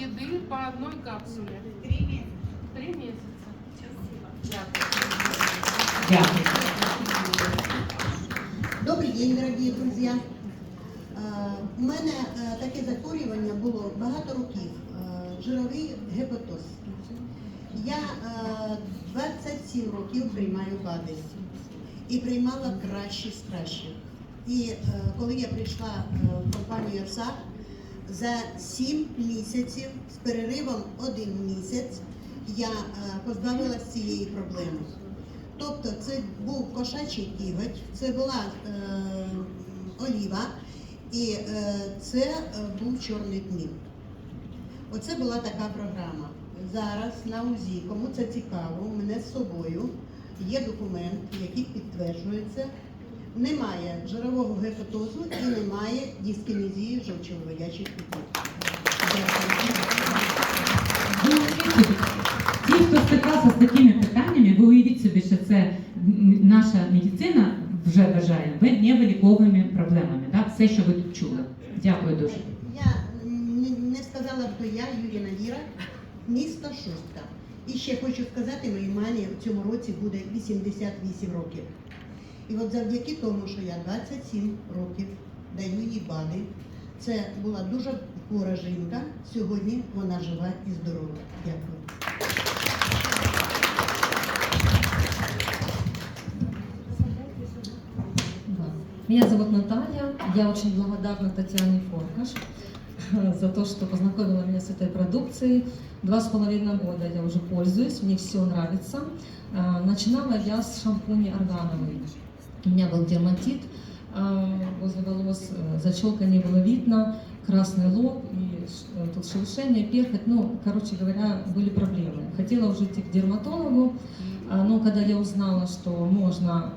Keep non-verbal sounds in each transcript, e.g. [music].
еды по одной капсуле. Три месяца. Дякую. Дякую. Добрий день, дорогі друзі. Е, У мене е, таке захворювання було багато років. е, Жировий гепатоз. Я е, 27 років приймаю БАДи і приймала кращі з кращих. І коли я прийшла в компанію РСА, за 7 місяців з переривом один місяць я е, позбавилася цієї проблеми. Тобто це був кошачий кіготь, це була е, оліва і е, це е, був чорний тмін. Оце була така програма. Зараз на УЗІ, кому це цікаво, у мене з собою є документ, який підтверджує це. Немає жирового гепатозу і немає дискінезії. Дякую. Ви ті, хто стикався з такими питаннями, ви уявіть собі, що це наша медицина вже вважає ви невиліковими проблемами. Так? Все, що ви тут чули. Дякую дуже. Я не, сказала, хто я, Юріна Віра, місто Шостка. І ще хочу сказати, моїй мамі в цьому році буде 88 років. І от завдяки тому, що я 27 років даю їй БАДи, це була дуже хвора жінка. Сьогодні вона жива і здорова. Дякую. Меня зовут Наталья. Я очень благодарна Татьяне Форкаш за то, что познакомила меня с этой продукцией. Два с половиной года я уже пользуюсь, мне все нравится. Начинала я с шампуня органовый. У меня был дерматит а, возле волос, э, зачелка не было видно, красный лоб и э, тут шелушение, перхоть. Ну, короче говоря, были проблемы. Хотела уже идти к дерматологу, а, но когда я узнала, что можно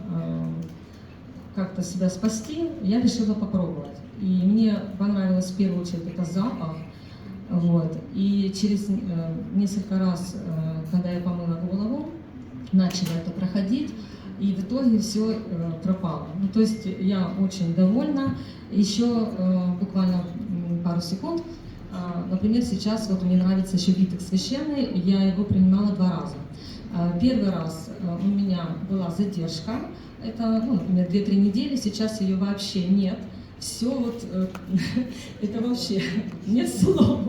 как-то себя спасти, я решила попробовать. И мне понравилось в первую очередь это запах. Вот. И через э, несколько раз, э, когда я помыла голову, начала это проходить, и в итоге все пропало. Ну, то есть я очень довольна. Еще э, буквально пару секунд. А, Например, сейчас вот мне нравится еще Витек священный, я его принимала два раза. А, Первый раз э, у меня была задержка, это, ну, например, 2-3 недели, сейчас ее вообще нет. Все вот, э, [laughs] это вообще [laughs] нет слов.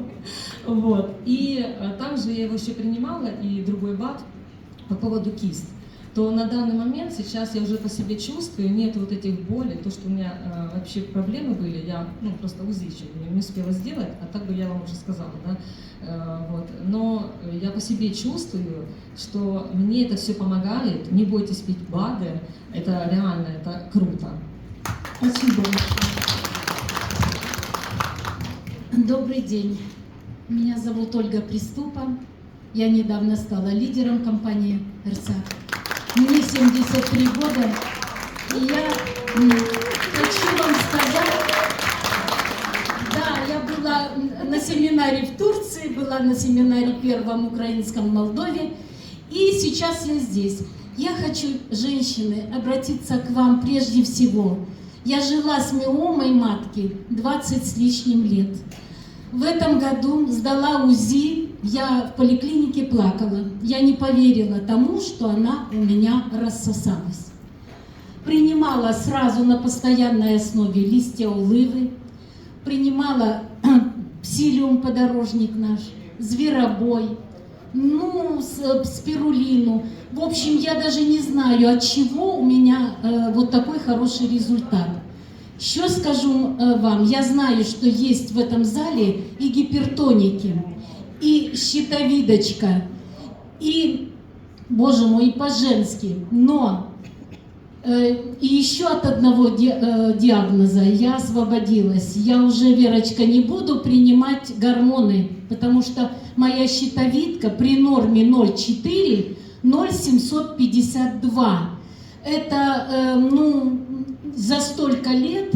Вот. И э, также я его еще принимала, и другой бат по поводу кист то на данный момент сейчас я уже по себе чувствую, нет вот этих болей, то, что у меня э, вообще проблемы были, я ну, просто УЗИ еще не, успела сделать, а так бы я вам уже сказала, да, Э, вот. Но я по себе чувствую, что мне это все помогает, не бойтесь пить БАДы, это реально, это круто. Спасибо. Добрый день. Меня зовут Ольга Приступа. Я недавно стала лидером компании РСА. Мне 73 года. И я хочу вам сказать, да, я была на семинаре в Турции, была на семинаре первом украинском в Молдове. И сейчас я здесь. Я хочу, женщины, обратиться к вам прежде всего. Я жила с миомой матки 20 с лишним лет. В этом году сдала УЗИ, я в поликлинике плакала. Я не поверила тому, что она у меня рассосалась. Принимала сразу на постоянной основе листья уливы, принимала [clears throat] псилиум подорожник наш, зверобой, ну, спирулину. В общем, я даже не знаю, от чего у меня э, вот такой хороший результат. Что скажу э, вам? Я знаю, что есть в этом зале и гипертоники, и щитовидочка, и, боже мой, и по-женски. Но Э, И еще от одного э, диагноза я освободилась. Я уже, Верочка, не буду принимать гормоны, потому что моя щитовидка при норме 0,4, 0,752. Это, э, ну, за столько лет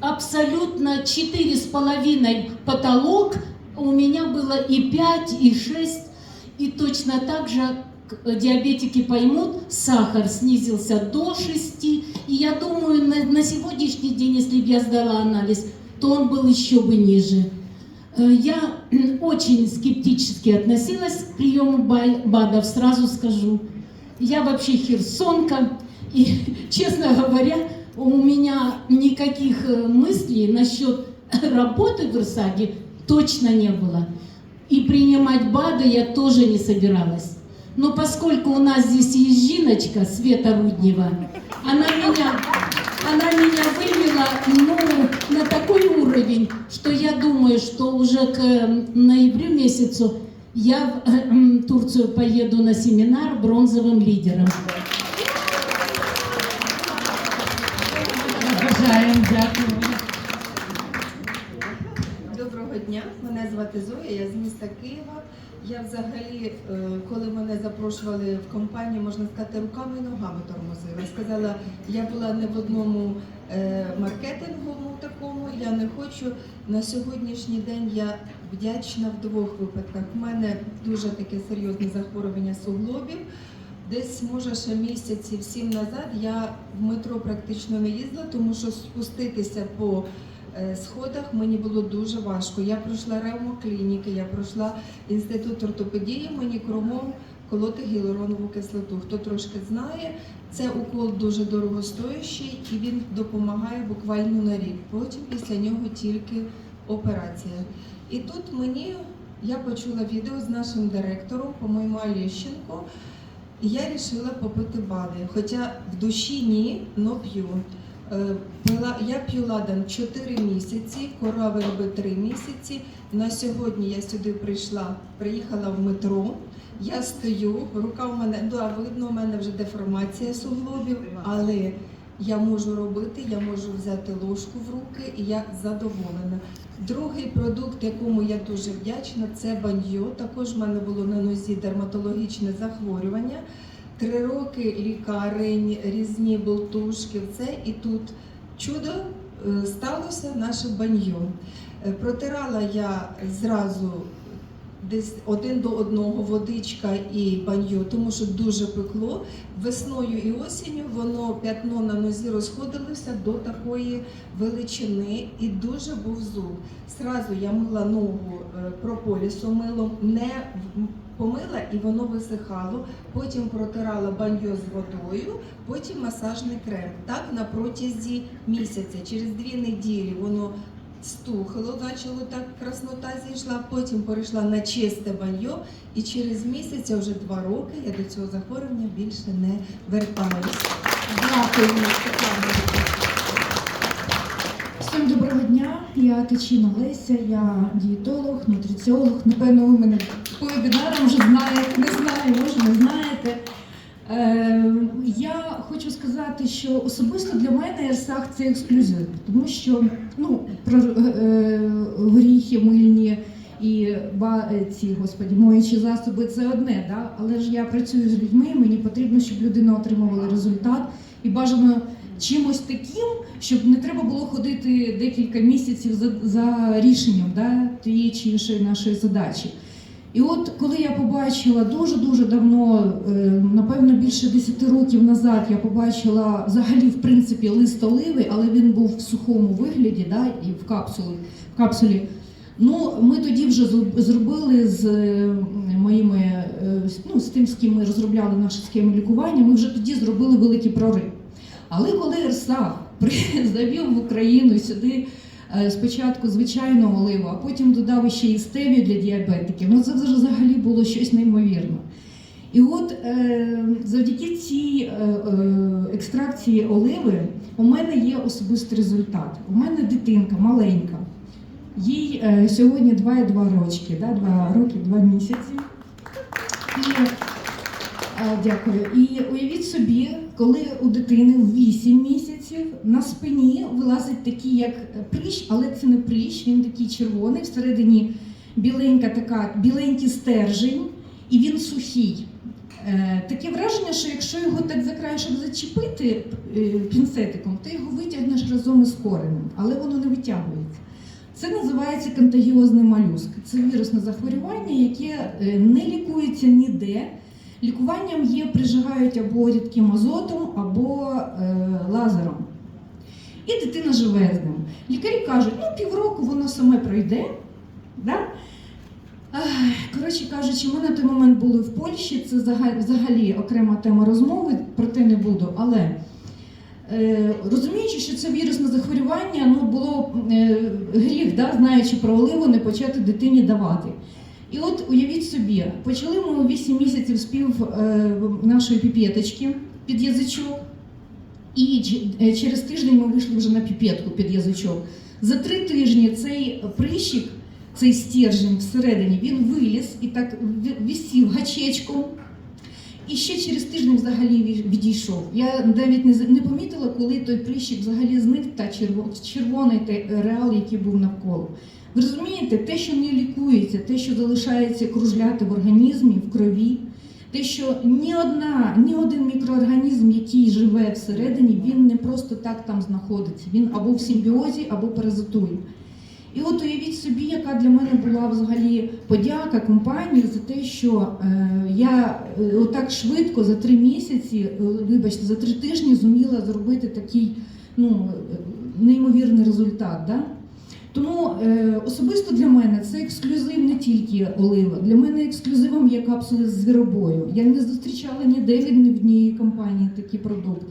абсолютно 4,5 потолок. У меня было и 5, и 6. И точно так же к- диабетики поймут, сахар снизился до 6. И я думаю, на, на сегодняшний день, если бы я сдала анализ, то он был еще бы ниже. Э, Я [clears throat] очень скептически относилась к приему ба- БАДов, сразу скажу. Я вообще херсонка, и, [laughs] честно говоря, у меня никаких э, мыслей насчет [clears throat] работы в Ирсаге точно не было. И принимать БАДы я тоже не собиралась. Но поскольку у нас здесь есть Жиночка, Света Руднева, она меня, она меня вывела ну, на такой уровень, что я думаю, что уже к э, ноябрю месяцу я в э, м, Турцию поеду на семинар бронзовым лидером. Бажаємо, дякую. Звати Зоя, я з міста Києва. Я взагалі, е, коли мене запрошували в компанію, можна сказати, руками і ногами тормозила. Сказала, я була не в одному е, маркетинговому такому, я не хочу. На сьогоднішній день я вдячна в двох випадках. У мене дуже таке серйозне захворювання суглобів. Десь, може, ще місяців сім назад я в метро практично не їздила, тому що спуститися по сходах мені було дуже важко. Я пройшла ревмоклініки, я пройшла інститут ортопедії, мені кругом колоти гіалуронову кислоту. Хто трошки знає, це укол дуже дорогостоящий і він допомагає буквально на рік. Потім після нього тільки операція. І тут мені я почула відео з нашим директором, по-моєму, Алєщенко, і я вирішила попити БАДи. Хоча в душі ні, но п'ю. Е, Пила, я п'ю ладан 4 місяці, корови робить 3 місяці. На сьогодні я сюди прийшла, приїхала в метро. Я стою, рука в мене, да, видно, у мене вже деформація суглобів, але я можу робити, я можу взяти ложку в руки і я задоволена. Другий продукт, якому я дуже вдячна, це баньйо. Також в мене було на нозі дерматологічне захворювання. Три роки лікарень, різні болтушки, це і тут чудо е, сталося наше баньйо. Е, Протирала я зразу десь один до одного водичка і баньйо, тому що дуже пекло. Весною і осінню воно п'ятно на нозі розходилося до такої величини і дуже був зуб. Сразу я мила ногу е, прополісом милом, не помила і воно висихало. Потім протирала баньо з водою, потім масажний крем. Так на протязі місяця. Через дві неділі воно стухало, почало так краснота зійшла. Потім перейшла на чисте баньо, і через місяць, вже два роки, я до цього захворювання більше не вертаюся. Дякую. Всім доброго дня, я Тичина Леся, я дієтолог, нутриціолог. Напевно, ви мене по вебінарам вже знаєте, не знаю, може не знаєте. Е, я хочу сказати, що особисто для мене Ерсах це ексклюзив, тому що ну, про е, горіхи мильні і ба, е, ці, господі, моючі засоби це одне, да? але ж я працюю з людьми, мені потрібно, щоб людина отримувала результат і бажано чимось таким, щоб не треба було ходити декілька місяців за, за рішенням да, тієї чи іншої нашої задачі. І от коли я побачила дуже-дуже давно, е, напевно, більше 10 років назад, я побачила взагалі в принципі лист оливи, але він був в сухому вигляді, да, і в капсулі. В капсулі. Ну, ми тоді вже зробили з е, моїми е, ну, з тим, з ким ми розробляли наші схеми лікування. Ми вже тоді зробили великий прорив. Але коли РСА [laughs] завів в Україну сюди спочатку звичайну оливу, а потім додав ще і стевію для діабетиків, ну це взагалі було щось неймовірне. І от е, завдяки цій е, е, екстракції оливи у мене є особистий результат. У мене дитинка маленька, їй е, сьогодні 2,2 рочки, да, 2 роки, 2 місяці. Е, Дякую. І уявіть собі, коли у дитини в 8 місяців на спині вилазить такий, як прищ, але це не прищ, він такий червоний, всередині біленька така, біленький стержень, і він сухий. Е, Таке враження, що якщо його так за краєшок зачепити е, пінцетиком, ти його витягнеш разом із коренем, але воно не витягується. Це називається контагіозний малюск. Це вірусне захворювання, яке е, не лікується ніде. Лікуванням є прижигають або рідким азотом, або е, лазером. І дитина живе з ним. Лікарі кажуть, ну півроку воно саме пройде, Да? Коротше кажучи, ми на той момент були в Польщі, це взагалі окрема тема розмови, про те не буду. Але е, розуміючи, що це вірусне захворювання, ну було е, гріх, да, знаючи про оливу, не почати дитині давати. І от уявіть собі, почали ми у 8 місяців спів е, нашої піпеточки під язичок, і е, через тиждень ми вийшли вже на піпетку під язичок. За три тижні цей прищик, цей стержень всередині, він виліз і так висів гачечком. І ще через тиждень взагалі відійшов. Я навіть не, не помітила, коли той прищик взагалі зник та червоний той реал, який був навколо. Ви розумієте, те, що не лікується, те, що залишається кружляти в організмі, в крові, те, що ні одна, ні один мікроорганізм, який живе всередині, він не просто так там знаходиться. Він або в симбіозі, або паразитує. І от уявіть собі, яка для мене була взагалі подяка компанії за те, що е, я е, отак швидко за три місяці, е, вибачте, за три тижні зуміла зробити такий ну, неймовірний результат. Да? Тому е, особисто для мене це ексклюзив не тільки олива. Для мене ексклюзивом є капсули з звіробою. Я не зустрічала ніде від ні в однієї компанії такий продукт.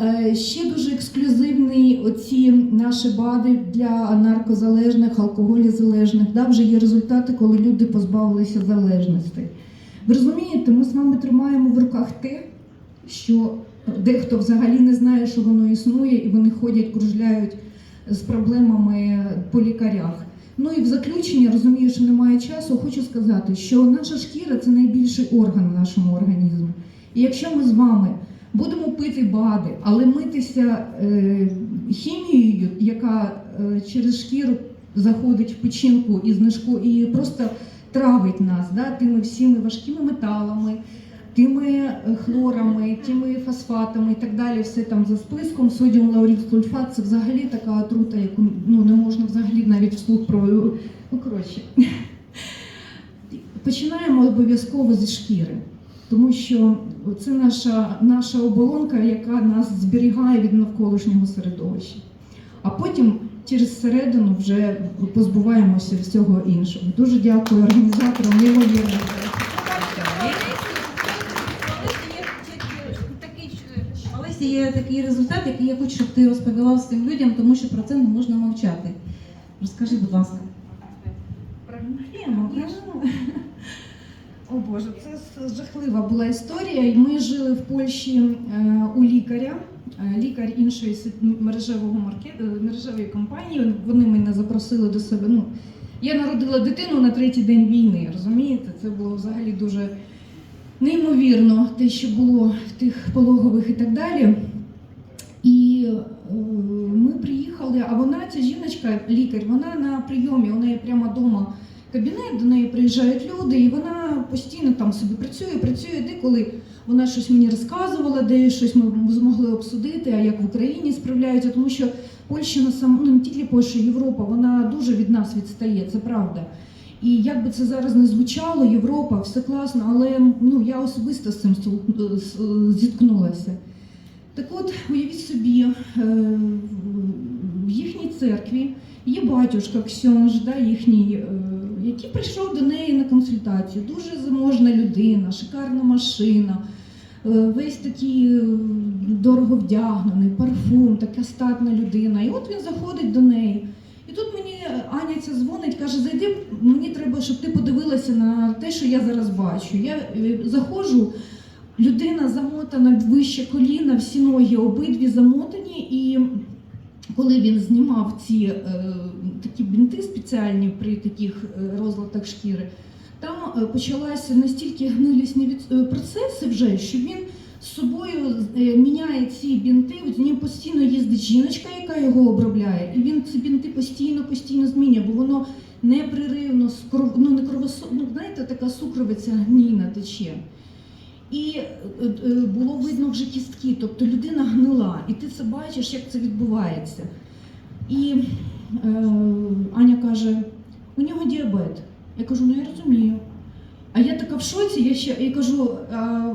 Е, ще дуже ексклюзивний оці наші БАДи для наркозалежних, алкоголізалежних. Да, вже є результати, коли люди позбавилися залежностей. Ви розумієте, ми з вами тримаємо в руках те, що дехто взагалі не знає, що воно існує, і вони ходять, кружляють з проблемами по лікарях. Ну і в заключення розумію, що немає часу. Хочу сказати, що наша шкіра це найбільший орган в нашому організмі. І якщо ми з вами будемо пити БАДи, але митися е, хімією, яка е, через шкіру заходить в печінку і знижку, і просто травить нас да, тими всіми важкими металами, тими е, хлорами, тими фосфатами і так далі, все там за списком. Содіум лауріл сульфат це взагалі така отрута, яку ну, не можна взагалі навіть вслух про. Ну, коротше. Починаємо обов'язково зі шкіри, тому що це наша, наша оболонка, яка нас зберігає від навколишнього середовища. А потім через середину вже позбуваємося всього іншого. Дуже дякую організаторам, неймовірно. Олесі є такий результат, який я хочу, щоб ти розповіла всім людям, тому що про це не можна мовчати. Розкажи, будь ласка. Програємо. О Боже, це жахлива була історія. Ми жили в Польщі е, у лікаря, е, лікар іншої мережевого маркет, е, мережевої компанії. Вони мене запросили до себе. Ну, я народила дитину на третій день війни. Розумієте, це було взагалі дуже неймовірно, те, що було в тих пологових і так далі. І е, ми приїхали, а вона, ця жіночка, лікар, вона на прийомі, у неї прямо вдома кабінет, до неї приїжджають люди, і вона постійно там собі працює, працює, деколи вона щось мені розказувала, де щось ми змогли обсудити, а як в Україні справляються, тому що Польща на сам, ну не тільки Польща, Європа, вона дуже від нас відстає, це правда. І як би це зараз не звучало, Європа, все класно, але ну, я особисто з цим зіткнулася. Так от, уявіть собі, е, в їхній церкві є батюшка Ксьонж, да, їхній, е, який прийшов до неї на консультацію. Дуже заможна людина, шикарна машина, е, весь такий дорого вдягнений, парфум, така статна людина. І от він заходить до неї. Аня ця дзвонить, каже: зайди, мені треба, щоб ти подивилася на те, що я зараз бачу. Я е, заходжу, людина замотана вище коліна, всі ноги обидві замотані, і коли він знімав ці е, такі бінти спеціальні при таких е, розладах шкіри, там е, почалися настільки гнилісні процеси вже, що він з собою е, міняє ці бінти, з ним постійно їздить жіночка, яка його обробляє, і він ці бінти постійно, постійно змінює, бо воно непреривно, ну, не кровосо, ну, знаєте, така сукровиця гнійна тече. І е, е, було видно вже кістки, тобто людина гнила, і ти це бачиш, як це відбувається. І е, Аня каже: у нього діабет. Я кажу, ну я розумію. А я така в шоці, я ще я кажу,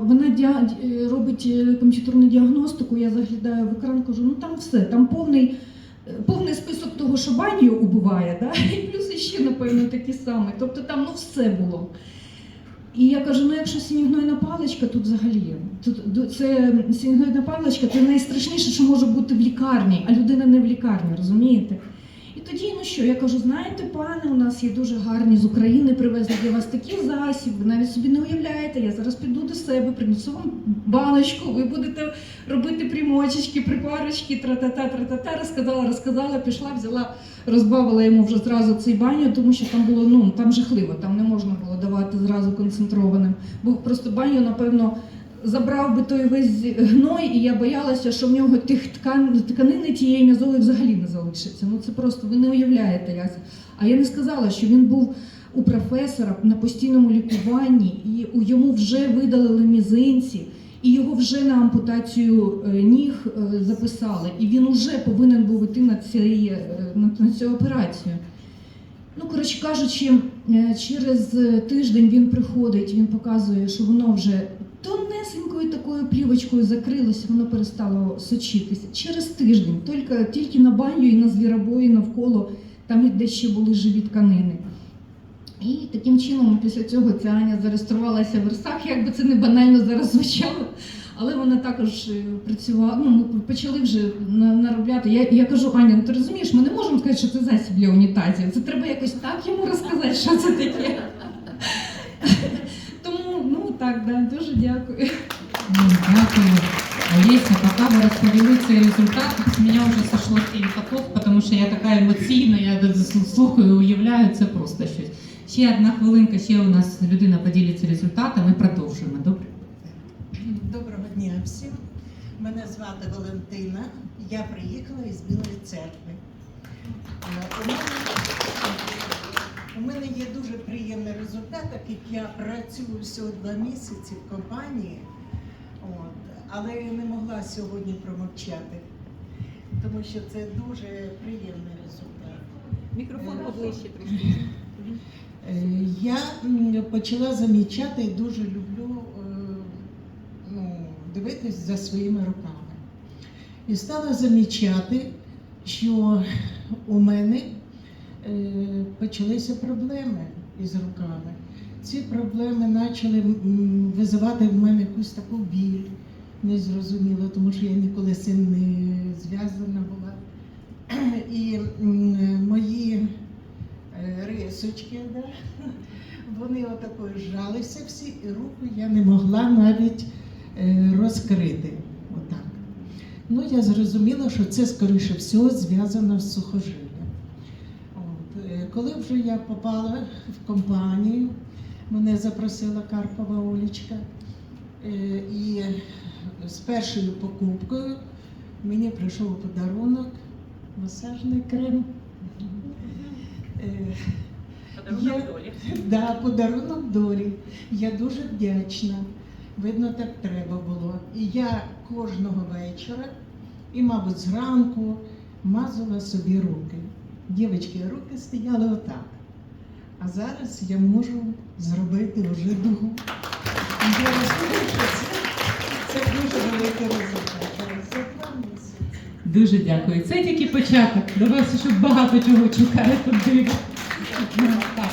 вона діа, е, робить е, комп'ютерну діагностику, я заглядаю в екран, кажу, ну там все, там повний повний список того, що баню убиває, да? [laughs] і плюс ще, напевно, такі самі. Тобто там ну, все було. І я кажу: ну якщо сінігнойна паличка, тут взагалі тут це сінігнойна паличка, це найстрашніше, що може бути в лікарні, а людина не в лікарні, розумієте? Тоді, ну що, я кажу, знаєте, пане, у нас є дуже гарні з України, привезли для вас такі засіб, ви навіть собі не уявляєте, я зараз піду до себе, принесу вам баночку, ви будете робити примочечки, припарочки, тра-та-та, тра-та-та, розказала, розказала, пішла, взяла, розбавила йому вже зразу цей баню, тому що там було, ну, там жахливо, там не можна було давати зразу концентрованим. Бо просто баню, напевно, забрав би той весь гной, і я боялася, що в нього тих ткан, тканини тієї м'язової взагалі не залишиться. Ну це просто ви не уявляєте як. А я не сказала, що він був у професора на постійному лікуванні, і йому вже видалили мізинці, і його вже на ампутацію е, ніг е, записали. І він вже повинен був іти на, цей, е, на, цю операцію. Ну, коротше кажучи, через тиждень він приходить, він показує, що воно вже такою плівочкою закрилося, воно перестало сочитися. Через тиждень, тільки, тільки на баню і на звіробої навколо, там де ще були живі тканини. І таким чином, після цього ця Аня зареєструвалася в Версах, як би це не банально зараз звучало. Але вона також е, працювала. Ну, ми почали вже наробляти. Я, я кажу, Аня, ну ти розумієш, ми не можемо сказати, що це засіб для унітазів. Це треба якось так йому розказати, що це таке. [laughs] Тому, ну так, да, дуже дякую. Ну, Дякую. Олеся, пока ви розповіли цей результат, з мене вже сошло сім котов, тому що я така емоційна, я слухаю, уявляю, це просто щось. Ще одна хвилинка, ще у нас людина поділиться результатами, і продовжуємо, добре? Доброго дня всім. Мене звати Валентина. Я приїхала із Білої церкви. Е, У мене, є дуже приємний результат, як я працюю всього два місяці в компанії, от, але я не могла сьогодні промовчати, тому що це дуже приємний результат. Мікрофон Е, поближче [laughs] Е, Я почала замічати і дуже люблю е, ну, дивитись за своїми руками. І стала замічати, що у мене почалися проблеми із руками. Ці проблеми почали визивати в мене якусь таку біль незрозуміло, тому що я ніколи з цим не зв'язана була. І мої е, рисочки, да? вони отакою зжалися всі, і руку я не могла навіть е, розкрити. Отак. Ну, я зрозуміла, що це, скоріше всього, зв'язано з сухожиллям. Е, Коли вже я попала в компанію, мене запросила Карпова Олічка, е, і з першою покупкою мені прийшов подарунок масажний крем. Е, я- Да, подарунок долі. Я дуже вдячна. Видно, так треба було. І я кожного вечора, і, мабуть, зранку мазала собі руки. Дівчатки, руки стояли отак. А зараз я можу зробити вже дугу. Я розумію, що це, це дуже великий результат. Дуже дякую. Це тільки початок. До вас ще багато чого чекає тут. Так.